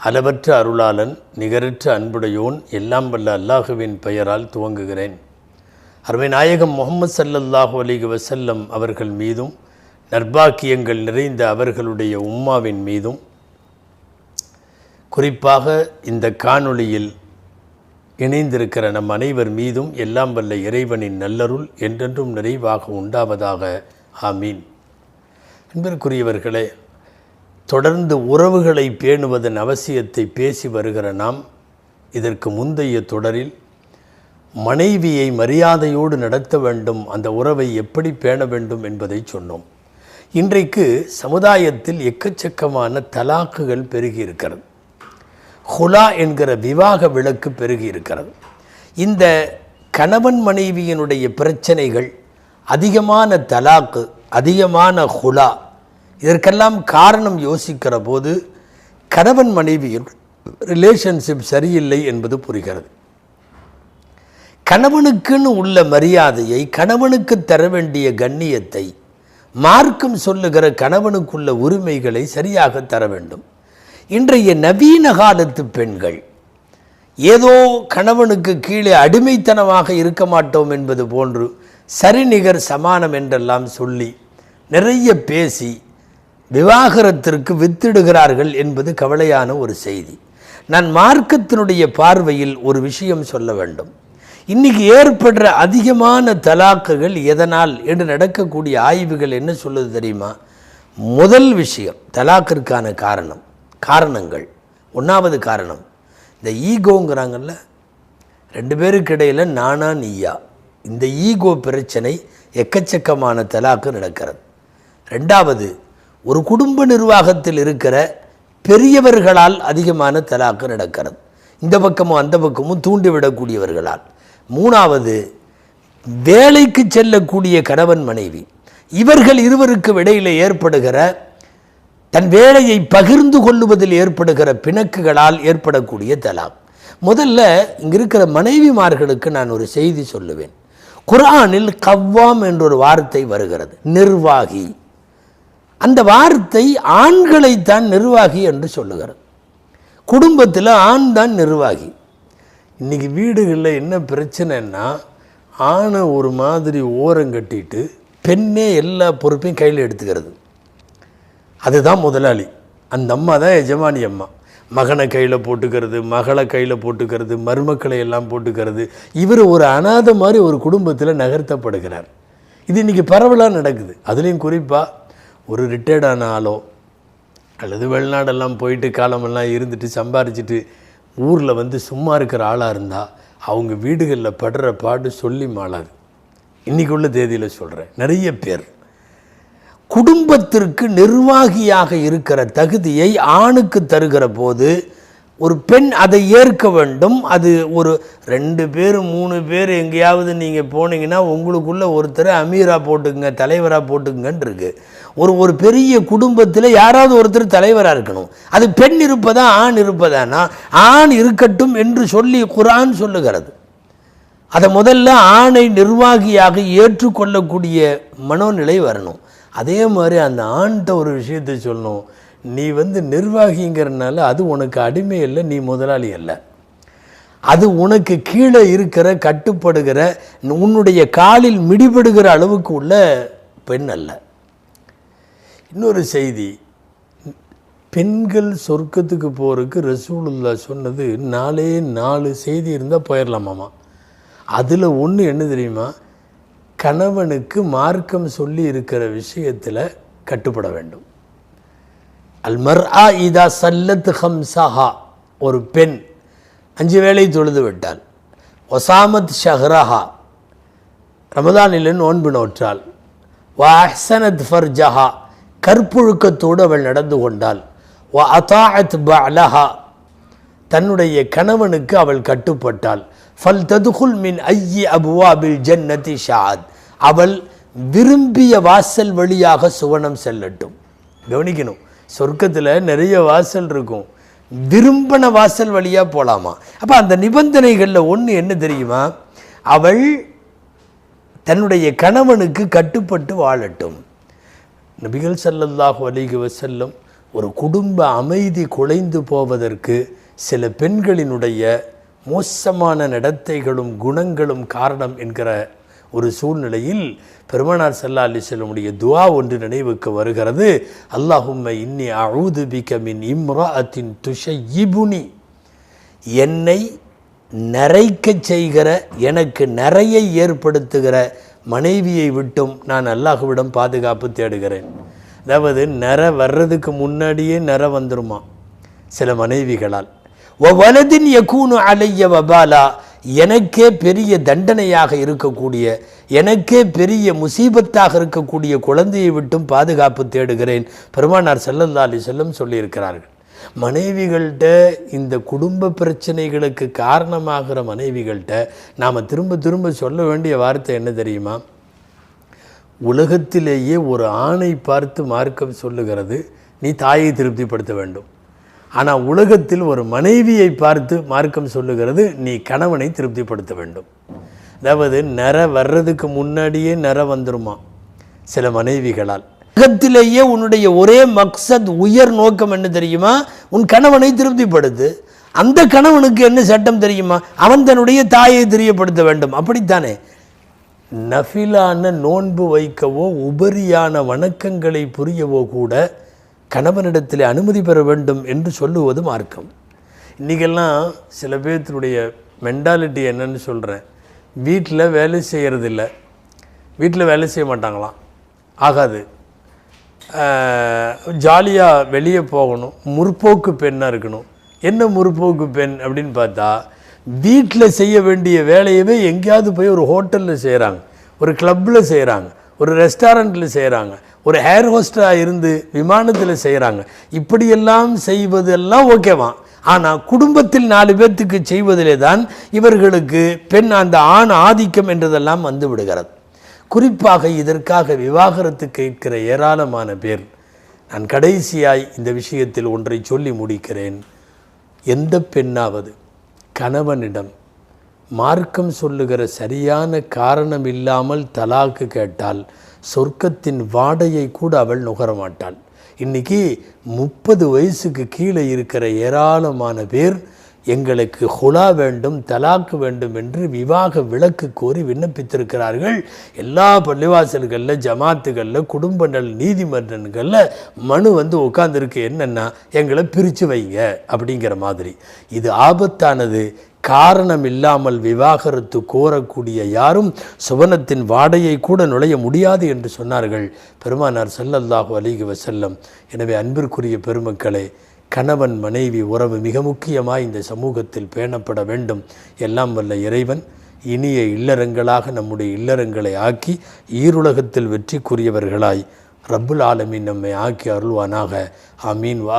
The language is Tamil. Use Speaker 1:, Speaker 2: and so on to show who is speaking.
Speaker 1: அளவற்ற அருளாளன் நிகரற்ற அன்புடையோன் எல்லாம் வல்ல அல்லாஹுவின் பெயரால் துவங்குகிறேன். அருமை நாயகம் முகமது சல்லல்லாஹு அலிக வசல்லம் அவர்கள் மீதும் நர்பாக்கியங்கள் நிறைந்த அவர்களுடைய உம்மாவின் மீதும். குறிப்பாக இந்த காணொளியில் இணைந்திருக்கிற நம் அனைவர் மீதும் எல்லாம் வல்ல இறைவனின் நல்லருள் என்றென்றும் நிறைவாக உண்டாவதாக. ஆமீன். அன்பிற்குரியவர்களே தொடர்ந்து உறவுகளை பேணுவதன் அவசியத்தை பேசி வருகிற நாம் இதற்கு முந்தைய தொடரில் மனைவியை மரியாதையோடு நடத்த வேண்டும் அந்த உறவை எப்படி பேண வேண்டும் என்பதை சொன்னோம். இன்றைக்கு சமுதாயத்தில் எக்கச்சக்கமான தலாக்குகள் பெருகி இருக்கிறது. ஹுலா என்கிற விவாக விளக்கு பெருகி இருக்கிறது. இந்த கணவன் மனைவியினுடைய பிரச்சனைகள் அதிகமான தலாக்கு அதிகமான ஹுலா இதற்கெல்லாம் காரணம் யோசிக்கிற போது கணவன் மனைவியின் ரிலேஷன்ஷிப் சரியில்லை என்பது புரிகிறது. கணவனுக்குன்னு உள்ள மரியாதையை கணவனுக்கு தர வேண்டிய கண்ணியத்தை மார்க்கம் சொல்லுகிற கணவனுக்குள்ள உரிமைகளை சரியாக தர வேண்டும். இன்றைய நவீன காலத்து பெண்கள் ஏதோ கணவனுக்கு கீழே அடிமைத்தனமாக இருக்க மாட்டோம் என்பது போன்று சரிநிகர் சமானம் என்றெல்லாம் சொல்லி நிறைய பேசி விவாகரத்திற்கு வித்திடுகிறார்கள் என்பது கவலையான ஒரு செய்தி. நான் மார்க்கத்தினுடைய பார்வையில் ஒரு விஷயம் சொல்ல வேண்டும். இன்னைக்கு ஏற்படுற அதிகமான தலாக்குகள் எதனால் என்று நடக்கக்கூடிய ஆய்வுகள் என்ன சொல்லுது தெரியுமா? முதல் விஷயம் தலாக்கிற்கான காரணம் காரணங்கள். ஒன்றாவது காரணம் இந்த ஈகோங்கிறாங்கல்ல ரெண்டு பேருக்கு இடையில் நானா நீயா? இந்த ஈகோ பிரச்சனை எக்கச்சக்கமான தலாக்கு நடக்கிறது. ரெண்டாவது ஒரு குடும்ப நிர்வாகத்தில் இருக்கிற பெரியவர்களால் அதிகமான தலாக்கு நடக்கிறது. இந்த பக்கமும் அந்த பக்கமும் தூண்டிவிடக்கூடியவர்களால். மூணாவது வேலைக்கு செல்லக்கூடிய கணவன் மனைவி. இவர்கள் இருவருக்கு இடையில் ஏற்படுகிற தன் வேலையை பகிர்ந்து கொள்ளுவதில் ஏற்படுகிற பிணக்குகளால் ஏற்படக்கூடிய தலாம் முதல்ல இங்கே இருக்கிற மனைவிமார்களுக்கு நான் ஒரு செய்தி சொல்லுவேன். குர்ஆனில் கவ்வாம் என்றொரு வார்த்தை வருகிறது. நிர்வாகி. அந்த வார்த்தை ஆண்களைத்தான் நிர்வாகி என்று சொல்லுகிறது. குடும்பத்தில் ஆண் தான் நிர்வாகி. இன்றைக்கி வீடுகளில் என்ன பிரச்சனைன்னா ஆணை ஒரு மாதிரி ஓரம் கட்டிட்டு பெண்ணே எல்லா பொறுப்பையும் கையில் எடுத்துக்கிறது. அதுதான் முதலாளி. அந்த அம்மா தான் எஜமானி அம்மா. மகனை கையில் போட்டுக்கிறது மகளை கையில் போட்டுக்கிறது மருமக்களை எல்லாம் போட்டுக்கிறது. இவர் ஒரு அனாதை மாதிரி ஒரு குடும்பத்தில் நகர்த்தப்படுகிறார். இது இன்றைக்கி பரவலாக நடக்குது. அதுலேயும் குறிப்பாக ஒரு ரிட்டையர்டான ஆளோ அல்லது வெளிநாடெல்லாம் போயிட்டு காலமெல்லாம் இருந்துட்டு சம்பாரிச்சிட்டு ஊரில் வந்து சும்மா இருக்கிற ஆளாக இருந்தால் அவங்க வீடுகளில் படுற பாடு சொல்லி மாளாது. இன்றைக்கி உள்ள தேதியில் சொல்கிறேன் நிறைய பேர். குடும்பத்திற்கு நிர்வாகியாக இருக்கிற தகுதியை ஆணுக்கு தருகிற போது ஒரு பெண் அதை ஏற்க வேண்டும். அது ஒரு ரெண்டு பேர் மூணு பேர் எங்கேயாவது நீங்கள் போனீங்கன்னா உங்களுக்குள்ளே ஒருத்தர் அமீராக போட்டுக்குங்க தலைவராக போட்டுக்குங்கன்னு ஒரு ஒரு பெரிய குடும்பத்தில் யாராவது ஒருத்தர் தலைவராக இருக்கணும். அது பெண் இருப்பதா ஆண் இருப்பதானா? ஆண் இருக்கட்டும் என்று சொல்லி குரான் சொல்லுகிறது. அதை முதல்ல ஆணை நிர்வாகியாக ஏற்றுக்கொள்ளக்கூடிய மனோநிலை வரணும். அதே மாதிரி அந்த ஆண்கிட்ட ஒரு விஷயத்தை சொல்லணும். நீ வந்து நிர்வாகிங்கிறனால அது உனக்கு அடிமை இல்லை நீ முதலாளி அல்ல. அது உனக்கு கீழே இருக்கிற கட்டுப்படுகிற உன்னுடைய காலில் மிடிபடுகிற அளவுக்கு உள்ள பெண் அல்ல. இன்னொரு செய்தி பெண்கள் சொர்க்கத்துக்கு போகிறதுக்கு ரசூலுல்லா சொன்னது நாலே நாலு செய்தி இருந்தால் போயிடலாமாம்மா அதில் ஒன்று என்ன தெரியுமா? கணவனுக்கு மார்க்கம் சொல்லி இருக்கிற விஷயத்தில் கட்டுப்பட வேண்டும். அல்மர் ஆ இதா சல்லத் ஹம்சஹா ஒரு பெண் அஞ்சு வேளை தொழுது விட்டாள். ஒசாமத் ஷஹ்ரஹா. ரமதானில் நோன்பு நோற்றாள். வா அஹ்சனத் ஃபர்ஜஹா. கற்பொழுக்கத்தோடு அவள் நடந்து கொண்டாள். வா அதாஅத் பலஹா தன்னுடைய கணவனுக்கு அவள் கட்டுப்பட்டாள். ஃபல் ததுகுல் மின் ஐயி அபுவாபில் ஜன்னதி ஷாத். அவள் விரும்பிய வாசல் வழியாக சுவனம் செல்லட்டும். கவனிக்கணும். சொர்க்கத்தில் நிறைய வாசல் இருக்கும். விரும்பின வாசல் வழியாக போகலாமா அப்போ அந்த நிபந்தனைகளில் ஒன்று என்ன தெரியுமா? அவள் தன்னுடைய கணவனுக்கு கட்டுப்பட்டு வாழட்டும். நபிகள் ஸல்லல்லாஹு வலிக செல்லும் ஒரு குடும்ப அமைதி குலைந்து போவதற்கு சில பெண்களினுடைய மோசமான நடத்தைகளும் குணங்களும் காரணம் என்கிற ஒரு சூழ்நிலையில் பெருமானார் சல்லா அலி செல்லமுடைய துவா ஒன்று நினைவுக்கு வருகிறது. அல்லாஹும்ம இன்னி அவுது பிக இம்ரா இம்ராஅத்தின் துஷையிபுனி. என்னை நரைக்கச் செய்கிற எனக்கு நரையை ஏற்படுத்துகிற மனைவியை விட்டும் நான் அல்லாஹுவிடம் பாதுகாப்பு தேடுகிறேன். அதாவது நர வர்றதுக்கு முன்னாடியே நர வந்துருமா? சில மனைவிகளால். வலதின் யகூனு அலைய வபாலா. எனக்கே பெரிய தண்டனையாக இருக்கக்கூடிய எனக்கே பெரிய முசீபத்தாக இருக்கக்கூடிய குழந்தையை விட்டும் பாதுகாப்பு தேடுகிறேன் பெருமானார் ஸல்லல்லாஹு செல்லும் சொல்லியிருக்கிறார்கள். மனைவிகள்கிட்ட இந்த குடும்ப பிரச்சனைகளுக்கு காரணமாகிற மனைவிகள்கிட்ட நாம் திரும்ப திரும்ப சொல்ல வேண்டிய வார்த்தை என்ன தெரியுமா? உலகத்திலேயே ஒரு ஆணை பார்த்து மார்க்கம் சொல்லுகிறது நீ தாயை திருப்திப்படுத்த வேண்டும். ஆனால் உலகத்தில் ஒரு மனைவியை பார்த்து மார்க்கம் சொல்லுகிறது நீ கணவனை திருப்திப்படுத்த வேண்டும். அதாவது நர வர்றதுக்கு முன்னாடியே நர வந்துருமா? சில மனைவிகளால். உலகத்திலேயே உன்னுடைய ஒரே மக்சத் உயர் நோக்கம் என்ன தெரியுமா? உன் கணவனை திருப்திப்படுத்து. அந்த கணவனுக்கு என்ன சட்டம் தெரியுமா? அவன் தன்னுடைய தாயை தெரியப்படுத்த வேண்டும். அப்படித்தானே? நஃபிலான நோன்பு வைக்கவோ உபரியான வணக்கங்களை புரியவோ கூட கணவனிடத்தில் அனுமதி பெற வேண்டும் என்று சொல்லுவது மார்க்கம். இன்றைக்கெல்லாம் சில பேர்த்தினுடைய மென்டாலிட்டி என்னன்னு சொல்கிறேன் வீட்டில் வேலை செய்கிறதில்ல வீட்டில் வேலை செய்ய மாட்டாங்களாம். ஆகாது. ஜாலியாக வெளியே போகணும். முற்போக்கு பெண்ணாக இருக்கணும். என்ன முற்போக்கு பெண் அப்படின்னு பார்த்தா வீட்டில் செய்ய வேண்டிய வேலையவே எங்கேயாவது போய் ஒரு ஹோட்டலில் செய்கிறாங்க ஒரு கிளப்பில் செய்கிறாங்க ஒரு ரெஸ்டாரண்ட்டில் செய்கிறாங்க ஒரு ஹேர் ஹோஸ்டாக இருந்து விமானத்தில் செய்கிறாங்க இப்படியெல்லாம் செய்வதெல்லாம் ஓகேவா? ஆனால் குடும்பத்தில் நாலு பேர்த்துக்கு செய்வதிலே தான் இவர்களுக்கு பெண் அந்த ஆண் ஆதிக்கம் என்றதெல்லாம் வந்து விடுகிறது. குறிப்பாக இதற்காக விவாகரத்து கேட்கிற ஏராளமான பேர். நான் கடைசியாய் இந்த விஷயத்தில் ஒன்றை சொல்லி முடிக்கிறேன். எந்த பெண்ணாவது கணவனிடம் மார்க்கம் சொல்லுகிற சரியான காரணம் இல்லாமல் தலாக்கு கேட்டால் சொர்க்கத்தின் வாடையை கூட அவள் நுகரமாட்டாள் இன்னைக்கு முப்பது வயசுக்கு கீழே இருக்கிற ஏராளமான பேர் எங்களுக்கு ஹுலா வேண்டும் தலாக்கு வேண்டும் என்று விவாக விளக்கு கோரி விண்ணப்பித்திருக்கிறார்கள். எல்லா பள்ளிவாசல்களில் ஜமாத்துகளில் குடும்ப நல நீதிமன்றங்களில் மனு வந்து உட்காந்துருக்கு என்னென்னா எங்களை பிரித்து வைங்க அப்படிங்கிற மாதிரி. இது ஆபத்தானது. காரணம் இல்லாமல் விவாகரத்து கோரக்கூடிய யாரும் சுவனத்தின் வாடையை கூட நுழைய முடியாது என்று சொன்னார்கள். பெருமானார் செல்லல்லாஹு அலைஹி வசல்லம் எனவே அன்பிற்குரிய பெருமக்களே கணவன் மனைவி உறவு மிக முக்கியமாய் இந்த சமூகத்தில் பேணப்பட வேண்டும். எல்லாம் வல்ல இறைவன் இனிய இல்லறங்களாக நம்முடைய இல்லறங்களை ஆக்கி ஈருலகத்தில் வெற்றிக்குரியவர்களாய். ரப்புல் ஆலமின் நம்மை ஆக்கி அருள்வானாக. அமீன் வா